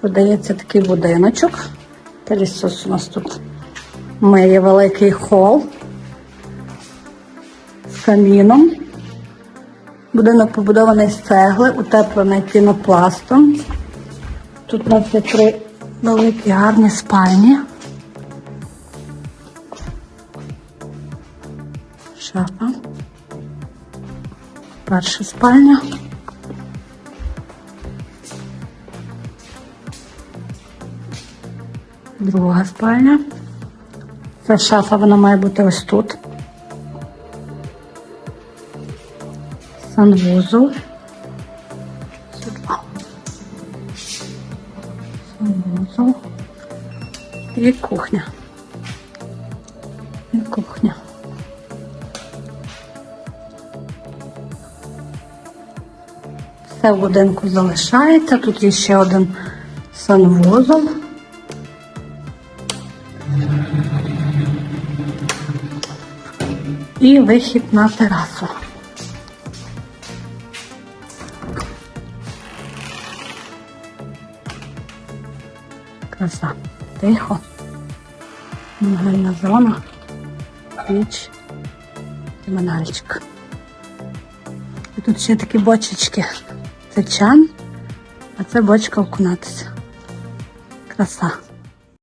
Продається такий будиночок. Пилісос у нас тут миє великий хол з каміном. Будинок побудований з цегли, утеплений пінопластом. Тут у нас є три великі гарні спальні. Шафа. Перша спальня. Друга спальня. Ця шафа вона має бути ось тут. Санвузол. Санвузол. І кухня. І кухня. Все в будинку залишається. Тут є ще один санвузол. І вихід на терасу. Краса. Тихо. Мангальна зона. Піч. І манальчик. І тут ще такі бочечки. Це чан, а це бочка окунатися. Краса.